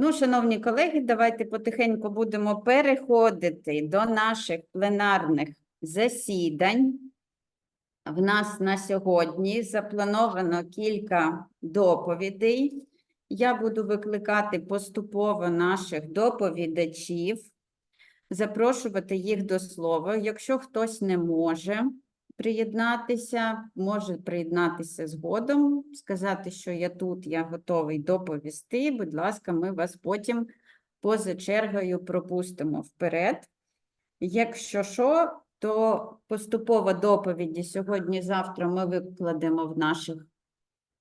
Ну, шановні колеги, давайте потихеньку будемо переходити до наших пленарних засідань. В нас на сьогодні заплановано кілька доповідей. Я буду викликати поступово наших доповідачів, запрошувати їх до слова. Якщо хтось не може приєднатися, може приєднатися згодом, сказати, що я тут, я готовий доповісти. Будь ласка, ми вас потім поза чергою пропустимо вперед. Якщо що, то поступово доповіді сьогодні-завтра ми викладемо в наших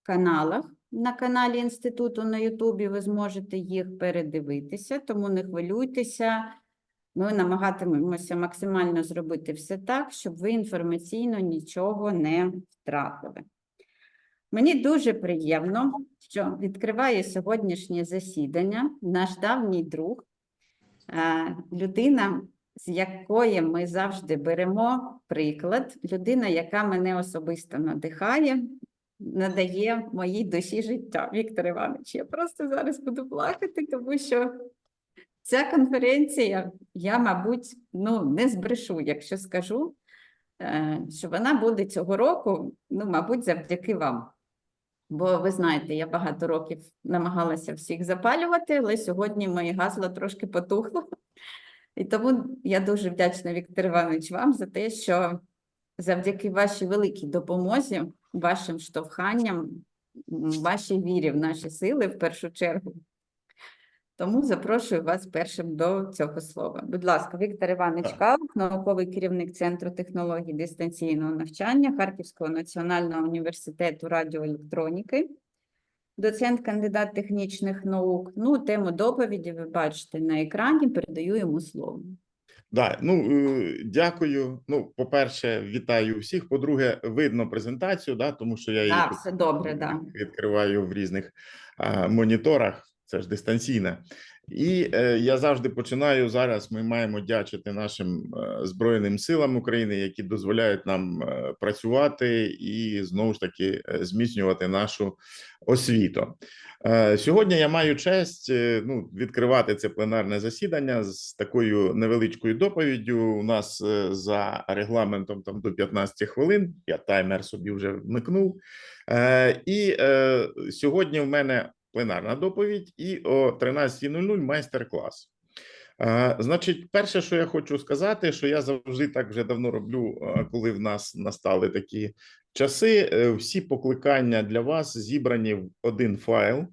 каналах. На каналі Інституту на Ютубі ви зможете їх передивитися, тому не хвилюйтеся. Ми намагатимемося максимально зробити все так, щоб ви інформаційно нічого не втратили. Мені дуже приємно, що відкриває сьогоднішнє засідання наш давній друг, е, людина, з якої ми завжди беремо приклад, людина, яка мене особисто надихає, надає моїй душі життя. Віктор Іванович, я просто зараз буду плакати, тому що ця конференція, я, мабуть, ну, не збрешу, якщо скажу, е, що вона буде цього року, ну, мабуть, завдяки вам. Бо ви знаєте, я багато років намагалася всіх запалювати, але сьогодні моє гасло трошки потухло. І тому я дуже вдячна, Віктор Іванович, вам за те, що завдяки вашій великій допомозі, вашим штовханням, вашій вірі в наші сили в першу чергу. Тому запрошую вас першим до цього слова. Будь ласка, Віктор Іванович Так. Науковий керівник Центру технологій дистанційного навчання Харківського національного університету радіоелектроніки, доцент, кандидат технічних наук. Ну, тему доповіді ви бачите на екрані, передаю йому слово. Да, ну е, дякую. Ну, по-перше, вітаю всіх. По-друге, видно презентацію, да, тому що я її Так, все добре, да. відкриваю в різних а, моніторах. Це ж дистанційне. І е, я завжди починаю зараз. Ми маємо дячити нашим е, збройним силам України, які дозволяють нам е, працювати і знову ж таки е, зміцнювати нашу освіту. Е, Сьогодні я маю честь е, ну, відкривати це пленарне засідання з такою невеличкою доповіддю. У нас е, за регламентом там до 15 хвилин. Я таймер собі вже вмикнув. Е, І е, сьогодні в мене пленарна доповідь, і о 13.00 майстер-клас. Значить, перше, що я хочу сказати, що я завжди так вже давно роблю, коли в нас настали такі часи. е, Всі покликання для вас зібрані в один файл,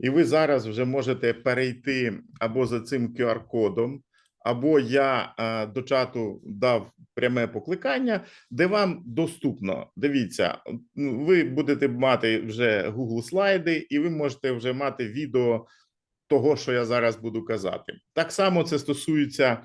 і ви зараз вже можете перейти або за цим QR-кодом, або я е, до чату дав пряме покликання, де вам доступно. Дивіться, ну, ви будете мати вже Google слайди, і ви можете вже мати відео того, що я зараз буду казати. Так само це стосується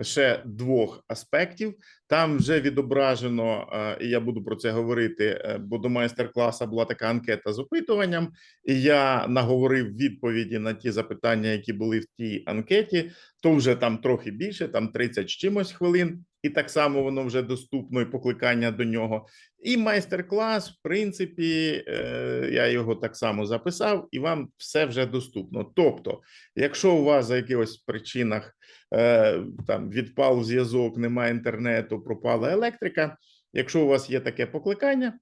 ще двох аспектів. Там вже відображено, е, і я буду про це говорити, е, бо до майстер-класу була така анкета з опитуванням, і я наговорив відповіді на ті запитання, які були в тій анкеті. То вже там трохи більше, там 30 з чимось хвилин, і так само воно вже доступно і покликання до нього. І майстер-клас, в принципі, е, я його так само записав, і вам все вже доступно. Тобто, якщо у вас за якихось причинах е, там відпав зв'язок, немає інтернету, пропала електрика. Якщо у вас є таке покликання,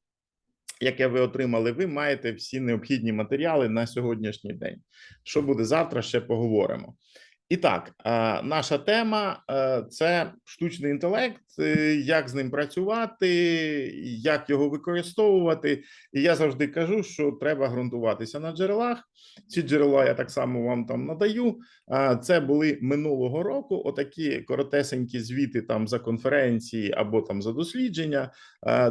яке ви отримали, ви маєте всі необхідні матеріали на сьогоднішній день. Що буде завтра, ще поговоримо. І так, наша тема е, це штучний інтелект, е, як з ним працювати, як його використовувати. І я завжди кажу, що треба ґрунтуватися на джерелах. Ці джерела я так само вам там надаю. Це були минулого року. Отакі коротесенькі звіти там за конференції або там за дослідження,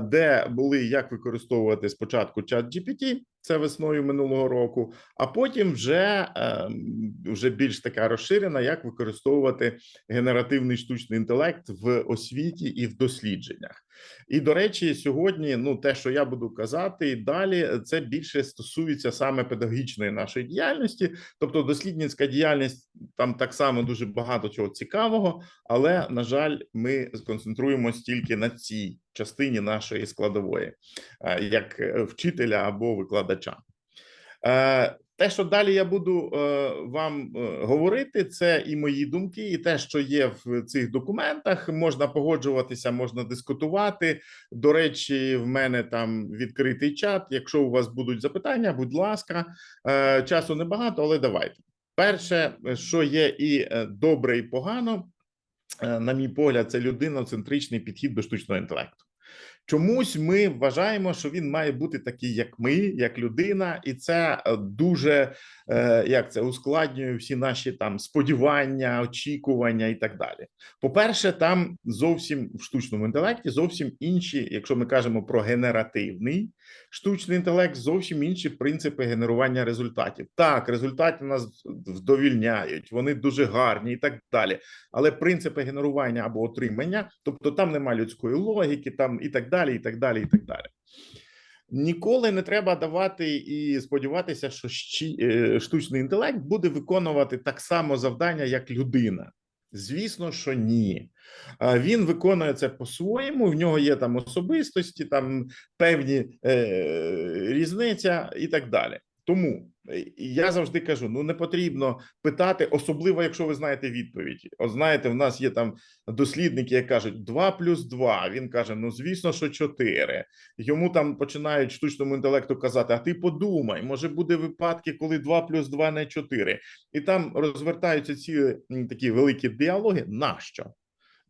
де були як використовувати спочатку чат GPT, це весною минулого року, а потім вже, ем, вже більш така розширена, як використовувати генеративний штучний інтелект в освіті і в дослідженнях. І до речі, сьогодні, ну те, що я буду казати, і далі це більше стосується саме педагогічної нашої діяльності, тобто дослідницька діяльність там так само дуже багато чого цікавого, але на жаль, ми сконцентруємося тільки на цій частині нашої складової, е, як е, вчителя або викладача. Те, що далі я буду е, вам е, говорити, це і мої думки, і те, що є в цих документах. Можна погоджуватися, можна дискутувати. До речі, в мене там відкритий чат. Якщо у вас будуть запитання, будь ласка, Е, часу небагато, але давайте. Перше, що є і добре, і погано, на мій погляд, це людиноцентричний підхід до штучного інтелекту. Чомусь ми вважаємо, що він має бути такий, як ми, як людина, і це е, дуже е, як це ускладнює всі наші там сподівання, очікування і так далі. По-перше, там зовсім в штучному інтелекті зовсім інші, якщо ми кажемо про генеративний штучний інтелект, зовсім інші принципи генерування результатів. Так, результати нас вдовільняють, вони дуже гарні і так далі. Але принципи генерування або отримання, тобто там нема людської логіки, там і так далі, і так далі, і так далі. Ніколи не треба давати і сподіватися, що е, штучний інтелект буде виконувати так само завдання, як людина. Звісно, що ні. Він виконує це по-своєму. В нього є там особистості, там певні е, різниця і так далі. Тому я завжди кажу: ну не потрібно питати, особливо якщо ви знаєте відповідь. От знаєте, в нас є там дослідники, які кажуть 2 плюс 2. Він каже: ну звісно, що 4. Йому там починають штучному інтелекту казати: а ти подумай, може буде випадки, коли 2 плюс 2 не 4. І там розвертаються ці такі великі діалоги. Нащо?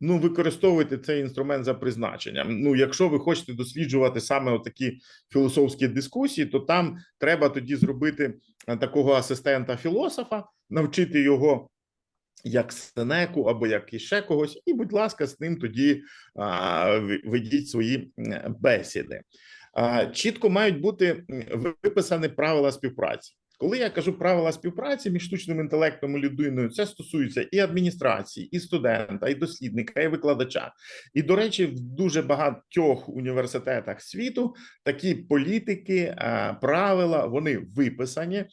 Ну, використовуйте цей інструмент за призначенням. Ну, якщо ви хочете досліджувати саме такі філософські дискусії, то там треба тоді зробити е, такого асистента філософа, навчити його як Сенеку або як іще когось, і, будь ласка, з ним тоді а, ведіть свої бесіди. А, чітко мають бути виписані правила співпраці. Коли я кажу правила співпраці між штучним інтелектом і людиною, це стосується і адміністрації, і студента, і дослідника, і викладача. І до речі, в дуже багатьох університетах світу такі політики, правила вони виписані.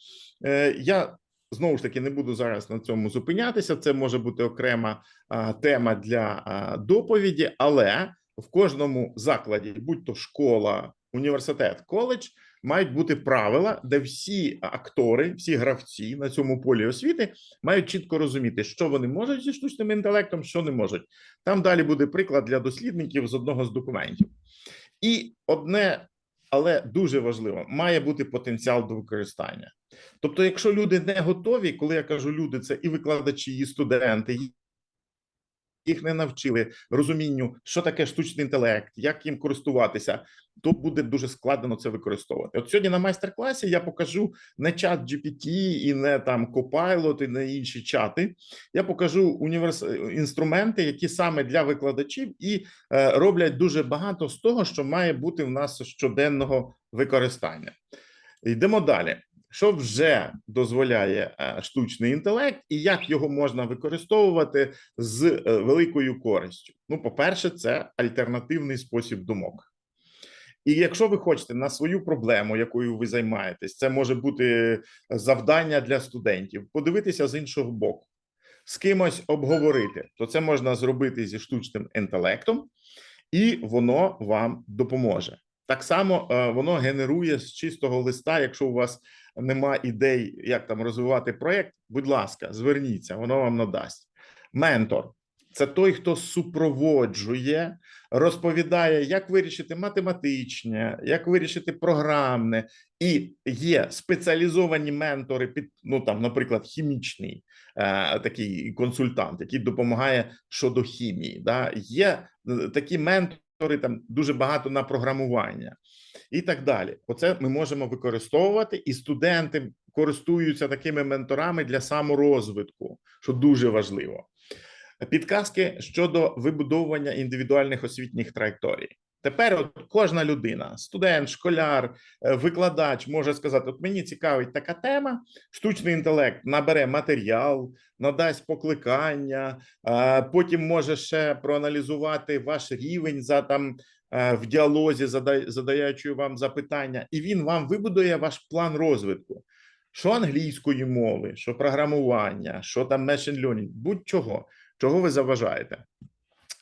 Е, Я знову ж таки не буду зараз на цьому зупинятися. Це може бути окрема тема для доповіді, але в кожному закладі, будь то школа, університет, коледж, мають бути правила, де всі актори, всі гравці на цьому полі освіти мають чітко розуміти, що вони можуть зі штучним інтелектом, що не можуть. Там далі буде приклад для дослідників з одного з документів. І одне, але дуже важливо, має бути потенціал до використання. Тобто, якщо люди не готові, коли я кажу люди, це і викладачі, і студенти, їх не навчили розумінню, що таке штучний інтелект, як їм користуватися, то буде дуже складно це використовувати. От сьогодні на майстер-класі я покажу не чат GPT і не там Copilot, і не інші чати. Я покажу універс... інструменти, які саме для викладачів і е, роблять дуже багато з того, що має бути в нас щоденного використання. Йдемо далі. Що вже дозволяє е, штучний інтелект, і як його можна використовувати з е, великою користю? Ну, по-перше, це альтернативний спосіб думок. І якщо ви хочете на свою проблему, якою ви займаєтесь, це може бути завдання для студентів, подивитися з іншого боку, з кимось обговорити, то це можна зробити зі штучним інтелектом, і воно вам допоможе. Так само е, воно генерує з чистого листа, якщо у вас нема ідей, як там розвивати проєкт, будь ласка, зверніться, воно вам надасть. Ментор це той, хто супроводжує, розповідає, як вирішити математичне, як вирішити програмне, і є спеціалізовані ментори під ну там, наприклад, хімічний е, такий консультант, який допомагає щодо хімії. Да? Є е, такі ментори, там дуже багато на програмування і так далі. Оце ми можемо використовувати, і студенти користуються такими менторами для саморозвитку, що дуже важливо. Підказки щодо вибудовування індивідуальних освітніх траєкторій. Тепер от кожна людина, студент, школяр, е, викладач може сказати: от мені цікавить така тема, штучний інтелект набере матеріал, надасть покликання, потім може ще проаналізувати ваш рівень за там в діалозі, задаючи вам запитання, і він вам вибудує ваш план розвитку. Що англійської мови, що програмування, що там machine learning, будь-чого, чого ви заважаєте.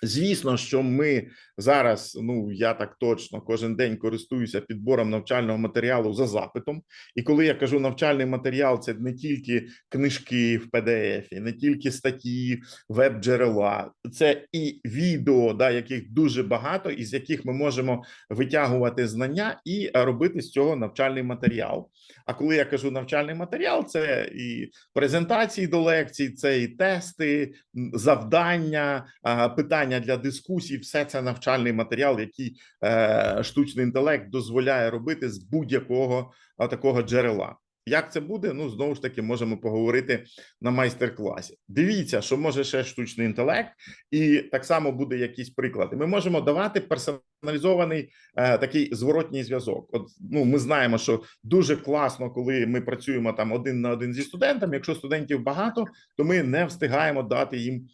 Звісно, що ми зараз, ну я так точно кожен день користуюся підбором навчального матеріалу за запитом. І коли я кажу навчальний матеріал, це не тільки книжки в PDF, не тільки статті, веб-джерела, це і відео, да, яких дуже багато, із яких ми можемо витягувати знання і робити з цього навчальний матеріал. А коли я кажу навчальний матеріал, це і презентації до лекцій, це і тести, завдання, а, питання для дискусій. Все це навчальний матеріал, який е, штучний інтелект дозволяє робити з будь-якого такого джерела. Як це буде? Ну знову ж таки можемо поговорити на майстер-класі. Дивіться, що може ще штучний інтелект, і так само буде якісь приклади. Ми можемо давати персоналізований е, такий зворотній зв'язок. От ну ми знаємо, що дуже класно, коли ми працюємо там один на один зі студентами. Якщо студентів багато, то ми не встигаємо дати їм е,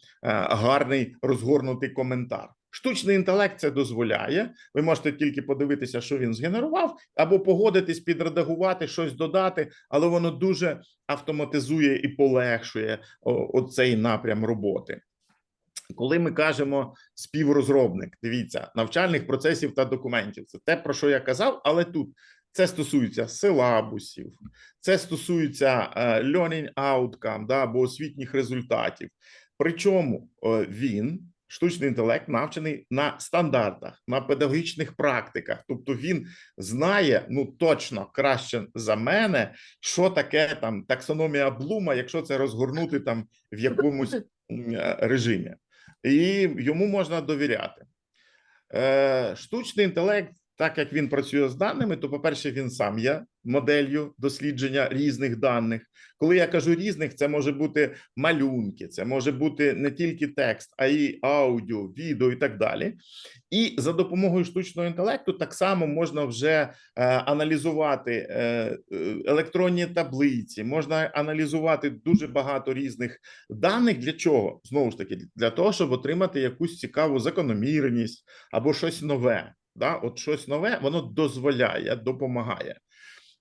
гарний розгорнутий коментар. Штучний інтелект це дозволяє. Ви можете тільки подивитися, що він згенерував, або погодитись, підредагувати, щось додати, але воно дуже автоматизує і полегшує оцей напрям роботи. Коли ми кажемо співрозробник, дивіться, навчальних процесів та документів, це те, про що я казав, але тут це стосується силабусів, це стосується е, learning outcome, да, або освітніх результатів. Причому е, він, штучний інтелект, навчений на стандартах, на педагогічних практиках. Тобто він знає ну точно краще за мене, що таке там таксономія Блума, якщо це розгорнути там в якомусь е, режимі, і йому можна довіряти. Е, штучний інтелект, так як він працює з даними, то, по-перше, він сам є моделлю дослідження різних даних. Коли я кажу різних, це може бути малюнки, це може бути не тільки текст, а й аудіо, відео і так далі. І за допомогою штучного інтелекту так само можна вже е, аналізувати е, е, електронні таблиці, можна аналізувати дуже багато різних даних. Для чого? Знову ж таки, для того, щоб отримати якусь цікаву закономірність або щось нове. Да? От щось нове, воно дозволяє, допомагає.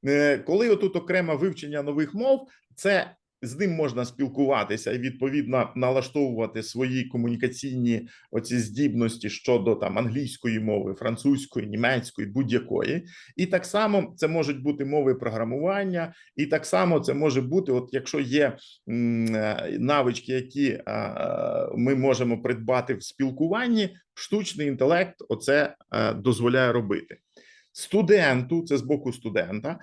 Е, Коли отут окреме вивчення нових мов, це з ним можна спілкуватися і відповідно налаштовувати свої комунікаційні оці здібності щодо там англійської мови, французької, німецької, будь-якої. І так само це можуть бути мови програмування, і так само це може бути, от якщо є е, навички, які е, ми можемо придбати в спілкуванні, штучний інтелект оце е, дозволяє робити. Студенту, це з боку студента,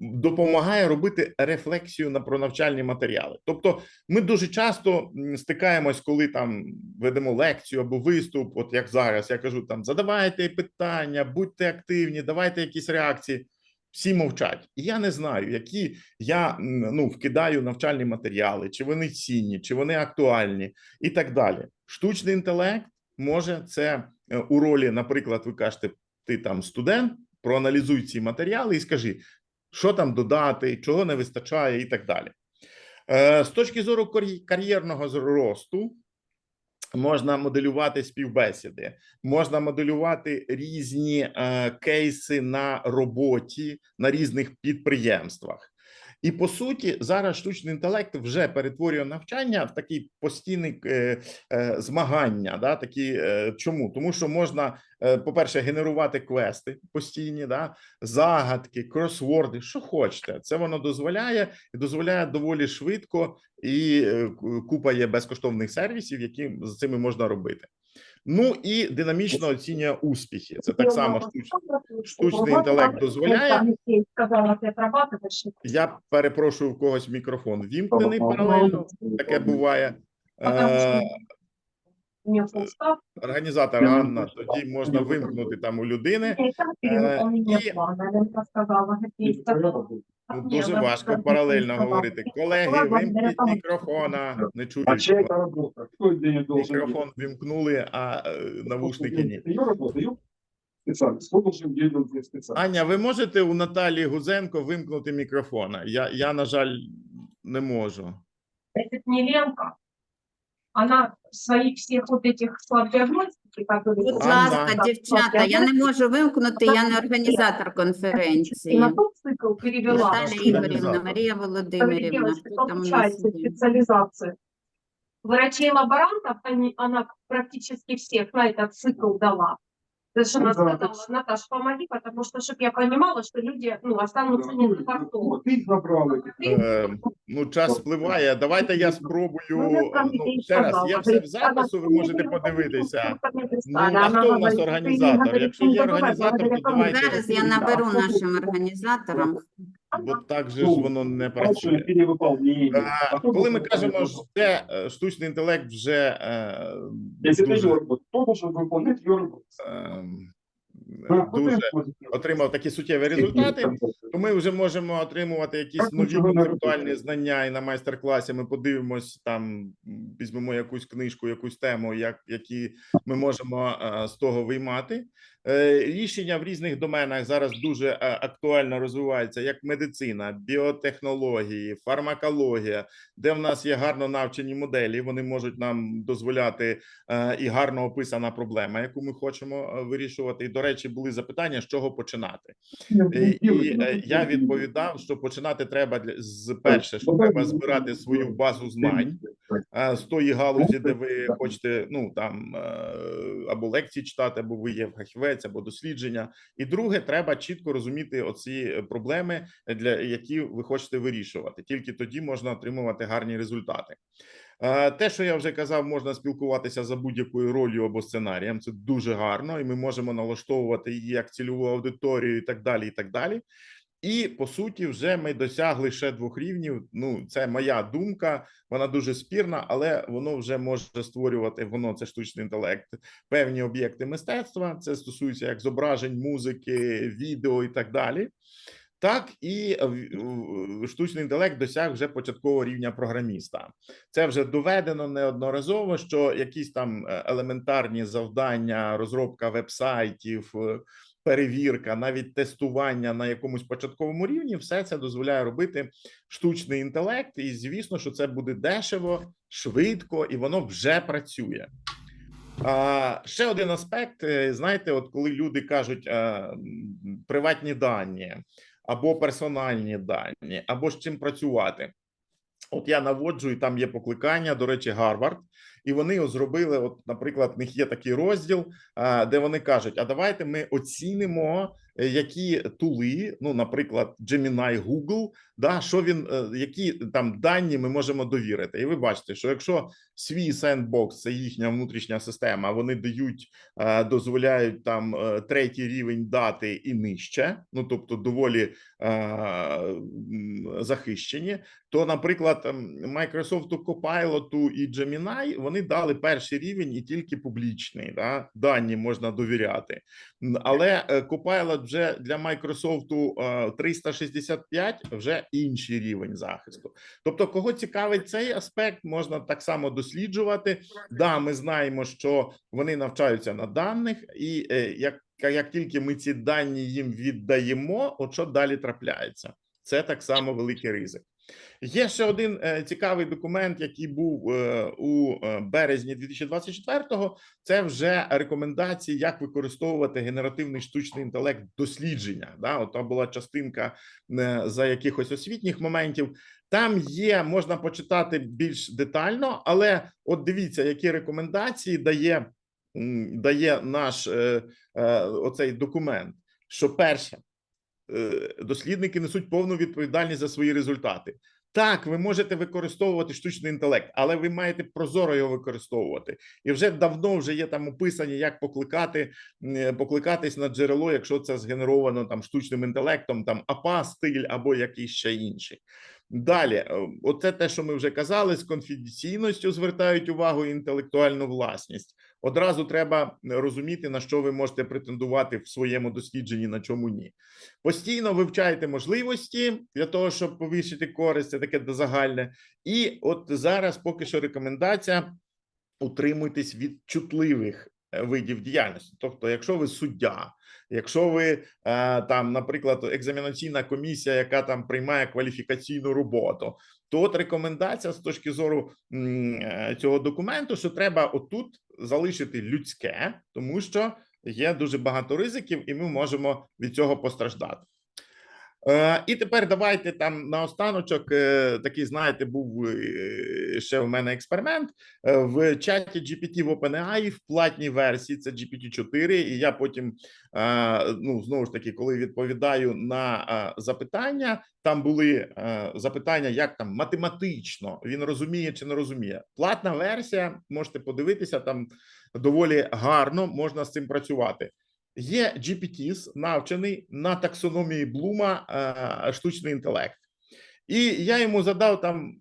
допомагає робити рефлексію на про навчальні матеріали. Тобто, ми дуже часто стикаємось, коли там ведемо лекцію або виступ. От як зараз я кажу, там задавайте питання, будьте активні, давайте якісь реакції. Всі мовчать, і я не знаю, які я ну вкидаю навчальні матеріали, чи вони цінні, чи вони актуальні, і так далі. Штучний інтелект може це е, у ролі, наприклад, ви кажете, ти там студент, проаналізуй ці матеріали і скажи, що там додати, чого не вистачає, і так далі. Е, З точки зору кар'є- кар'єрного зросту. Можна моделювати співбесіди, можна моделювати різні е, кейси на роботі на різних підприємствах. І по суті, зараз штучний інтелект вже перетворює навчання в такий постійний е, е, змагання. Да, такі, е, чому? Тому що можна, е, по-перше, генерувати квести постійні, да, загадки, кросворди, що хочете. Це воно дозволяє і дозволяє доволі швидко, і купа є безкоштовних сервісів, які з цими можна робити. Ну і динамічно оцінює успіхи. Це так само штуч- штучний інтелект дозволяє. Я перепрошую, у когось мікрофон вімкнений паралельно. Таке буває. Потому Е, что у меня полстав. Організатор Анна, тоді можна вимкнути там у людини. И там перевыполнение и- плана. Ленка сказала, какие сказала. Ну, Ні, дуже вона важко сказала, паралельно сказала. говорити. Колеги, Ладно, вимкніть перепрошую. мікрофона. Не чую. А чья это работа? Кто денег должен Мікрофон вимкнули, а е, навушники ні. Ее работа, ее специально. Сколько же делают здесь специально? Аня, ви можете у Наталії Гузенко вимкнути мікрофона? Я, я на жаль, не можу. Это не Ленка. Она своих всех вот этих слабодиагностики, которые... Будь Анна. ласка, дівчата, я не можу вимкнути, я не організатор И конференції. на тот цикл перевела. Наталья Наталя Наталья Ігорівна, Ігорівна. Марія Смотри, Володимирівна, девочки, хто там у нас получается є? специализация. врачей-лаборантов, они, она практически всех на этот цикл дала. Ну да, сказала, так- Наташ, помоги, потому что, чтобы я понимала, что люди, ну, останутся не на забрали. Е, ну, час спливає. Давайте я спробую. Ну, Ну, ще раз, Я все в запису, ви можете подивитися. Ну, а хто у нас організатор? Якщо є організатор, то давайте. Зараз я наберу нашим організаторам Бо так же ж воно не працює. Перевыполнение. Е, Коли ми кажемо, що це е, штучний інтелект вже е, Если ты дуже, Йорбот, то должен выполнять Йорбот. е, дуже отримав такі суттєві результати, то ми вже можемо отримувати якісь нові концептуальні знання, і на майстер-класі ми подивимось там, візьмемо якусь книжку, якусь тему, як які ми можемо е, з того виймати. Е, Рішення в різних доменах зараз дуже е, актуально розвиваються, як медицина, біотехнології, фармакологія, де в нас є гарно навчені моделі. Вони можуть нам дозволяти і гарно описана проблема, яку ми хочемо вирішувати. І до речі, були запитання, з чого починати. І, і е, я відповідав, що починати треба з перше, що треба збирати свою базу знань е, з тої галузі, де ви хочете, ну там е, або лекції читати, або ви є фахівець, або дослідження. І друге, треба чітко розуміти оці е, проблеми, для які ви хочете вирішувати. Тільки тоді можна отримувати гарні результати. Е, Те, що я вже казав, можна спілкуватися за будь-якою ролью або сценарієм. Це дуже гарно, і ми можемо налаштовувати її як цільову аудиторію, і так далі. І так далі. І по суті, вже ми досягли ще двох рівнів. Ну, це моя думка, вона дуже спірна, але воно вже може створювати воно це штучний інтелект, певні об'єкти мистецтва. Це стосується як зображень, музики, відео і так далі. Так і е, штучний інтелект досяг вже початкового рівня програміста. Це вже доведено неодноразово, що якісь там е, елементарні завдання, розробка вебсайтів, е, перевірка, навіть тестування на якомусь початковому рівні, все це дозволяє робити штучний інтелект. І звісно, що це буде дешево, швидко, і воно вже працює. А, ще один аспект: знаєте, от коли люди кажуть приватні дані або персональні дані, або з чим працювати. От я наводжу, і там є покликання, до речі, Гарвард, і вони зробили. От, наприклад, в них є такий розділ, де вони кажуть: а давайте ми оцінимо, е, які тули, ну, наприклад, Gemini, Google, да, що він, е, які там дані ми можемо довірити. І ви бачите, що якщо свій sandbox, це їхня внутрішня система, вони дають, дозволяють там е, третій рівень дати і нижче, ну тобто доволі захищені то, наприклад, Microsoft Copilot і Gemini, вони дали перший рівень і тільки публічний. Да? Дані можна довіряти. Але е, Copilot вже для Microsoft е, 365 вже інший рівень захисту. Тобто, кого цікавить цей аспект, можна так само досліджувати. Да, ми знаємо, що вони навчаються на даних, і е, як, як тільки ми ці дані їм віддаємо, от що далі трапляється? Це так само великий ризик. Є ще один е, цікавий документ, який був е, у е, березні 2024-го. Це вже рекомендації, як використовувати генеративний штучний інтелект дослідження. Да, от там була частинка за якихось освітніх моментів. Там є, можна почитати більш детально, але от дивіться, які рекомендації дає, дає наш оцей документ. Що перше, дослідники несуть повну відповідальність за свої результати. Так, ви можете використовувати штучний інтелект, але ви маєте прозоро його використовувати. І вже давно вже є там описані, як покликати, е, покликатись на джерело, якщо це згенеровано там штучним інтелектом, там АПА стиль або якийсь ще інший. Далі, е, оце те, що ми вже казали, з конфіденційністю звертають увагу інтелектуальну власність. Одразу треба розуміти, на що ви можете претендувати в своєму дослідженні, на чому ні. Постійно вивчайте можливості для того, щоб повищити користь, це таке загальне. І от зараз поки що рекомендація утримуйтесь від чутливих е, видів діяльності. Тобто, якщо ви суддя, якщо ви е, там, наприклад, екзаменаційна комісія, яка там приймає кваліфікаційну роботу, то от рекомендація з точки зору е, цього документу, що треба отут залишити людське, тому що є дуже багато ризиків, і ми можемо від цього постраждати. Е, і тепер давайте там наостаночок, е, такий, знаєте, був е, ще в мене експеримент в чаті GPT в OpenAI в платній версії, це GPT-4, і я потім, ну, знову ж таки, коли відповідаю на запитання, там були запитання, як там математично він розуміє чи не розуміє. Платна версія, можете подивитися, там доволі гарно можна з цим працювати. Є GPTs, навчений на таксономії Блума е, штучний інтелект. І я йому задав там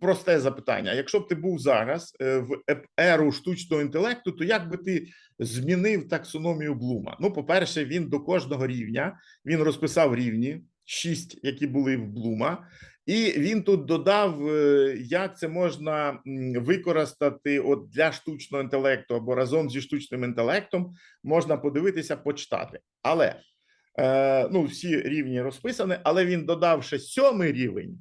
просте запитання: якщо б ти був зараз е, в еру штучного інтелекту, то як би ти змінив таксономію Блума? Ну, по-перше, він до кожного рівня він розписав рівні, шість, які були в Блума. І він тут додав, е, як це можна використати от для штучного інтелекту або разом зі штучним інтелектом можна подивитися, почитати. Але е, ну, всі рівні розписані, але він додав ще сьомий рівень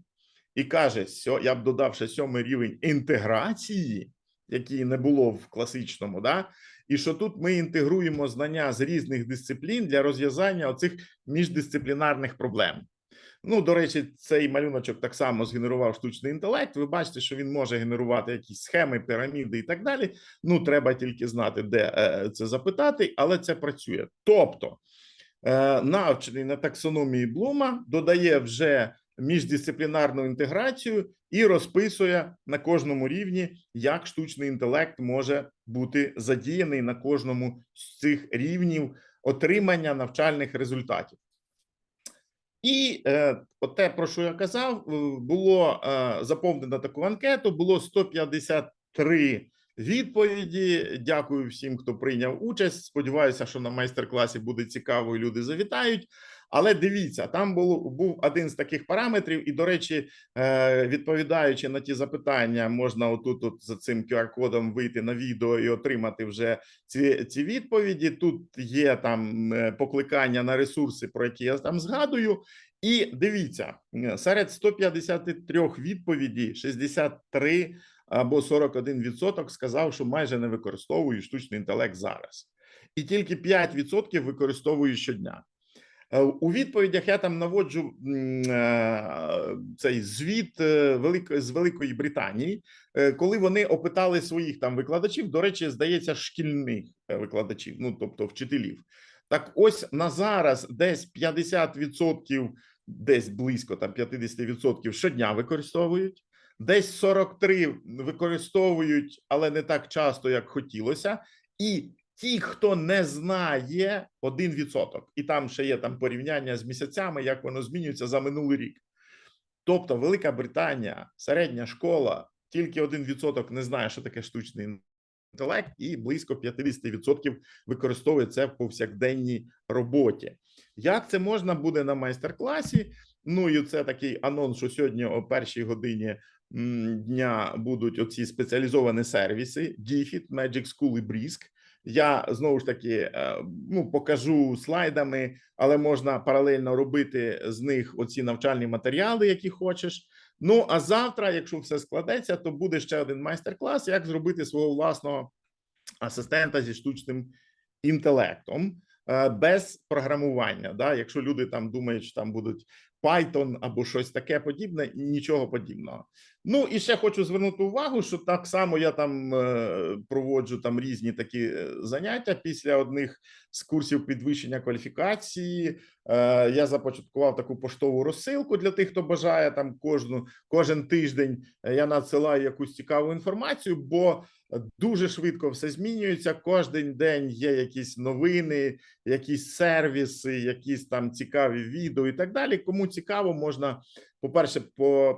і каже: я б додав ще сьомий рівень інтеграції, який не було в класичному. Да? І що тут ми інтегруємо знання з різних дисциплін для розв'язання оцих міждисциплінарних проблем. Ну, до речі, цей малюночок так само згенерував штучний інтелект. Ви бачите, що він може генерувати якісь схеми, піраміди і так далі. Ну, треба тільки знати, де е, це запитати, але це працює. Тобто, е, навчений на таксономії Блума додає вже міждисциплінарну інтеграцію і розписує на кожному рівні, як штучний інтелект може бути задіяний на кожному з цих рівнів отримання навчальних результатів. І е, те, про що я казав, е, було е, заповнено таку анкету, було 153 відповіді. Дякую всім, хто прийняв участь. Сподіваюся, що на майстер-класі буде цікаво, і люди завітають. Але дивіться, там було, був один з таких параметрів, і, до речі, е, відповідаючи на ті запитання, можна отут от за цим QR-кодом вийти на відео і отримати вже ці, ці відповіді. Тут є там е, покликання на ресурси, про які я там згадую. І дивіться, е, серед 153 відповідей 63 або 41% сказав, що майже не використовують штучний інтелект зараз, і тільки 5% використовують щодня. Е, У відповідях я там наводжу е, цей звіт е, з Великої Британії, коли вони опитали своїх там викладачів, до речі, здається, шкільних викладачів, ну тобто вчителів. Так, ось на зараз десь 50%, десь близько там 50% щодня використовують, десь 43 використовують, але не так часто, як хотілося, і ті, хто не знає, 1%. І там ще є там порівняння з місяцями, як воно змінюється за минулий рік. Тобто, Велика Британія, середня школа, тільки 1% не знає, що таке штучний інтелект, і близько 50% використовує це в повсякденній роботі. Як це можна буде на майстер-класі? Ну і це такий анонс, що сьогодні о першій годині дня будуть оці спеціалізовані сервіси: DFID, Magic School і Brisk. Я знову ж таки е, ну, покажу слайдами, але можна паралельно робити з них оці навчальні матеріали, які хочеш. Ну а завтра, якщо все складеться, то буде ще один майстер-клас, як зробити свого власного асистента зі штучним інтелектом е, без програмування. Да? Якщо люди там думають, що там будуть Python або щось таке подібне, нічого подібного. Ну і ще хочу звернути увагу, що так само я там е, проводжу там різні такі е, заняття після одних з курсів підвищення кваліфікації. Е, я започаткував таку поштову розсилку для тих, хто бажає там кожну кожен тиждень. Я надсилаю якусь цікаву інформацію, бо дуже швидко все змінюється. Кожен день є якісь новини, якісь сервіси, якісь там цікаві відео і так далі. Кому цікаво, можна по-перше,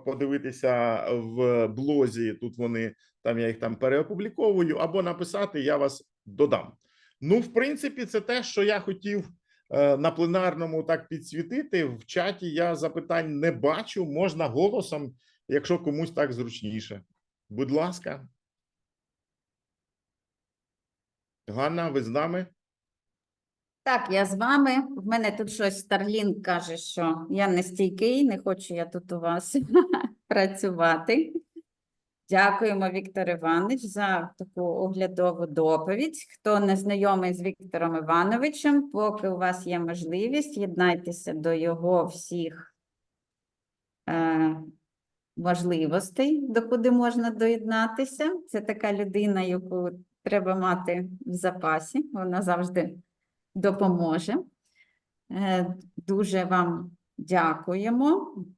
подивитися в блозі. Тут вони там я їх там переопубліковую, або написати, я вас додам. Ну, в принципі, це те, що я хотів е, на пленарному так підсвітити. В чаті я запитань не бачу. Можна голосом, якщо комусь так зручніше. Будь ласка. Ганна, ви з нами? Так, я з вами. В мене тут щось Starlink каже, що я не стійкий, не хочу я тут у вас працювати. Дякуємо, Віктор Іванович, за таку оглядову доповідь. Хто не знайомий з Віктором Івановичем, поки у вас є можливість, єднайтеся до його всіх е, можливостей, до можна доєднатися. Це така людина, яку треба мати в запасі. Вона завжди допоможе. Е, Дуже вам дякуємо.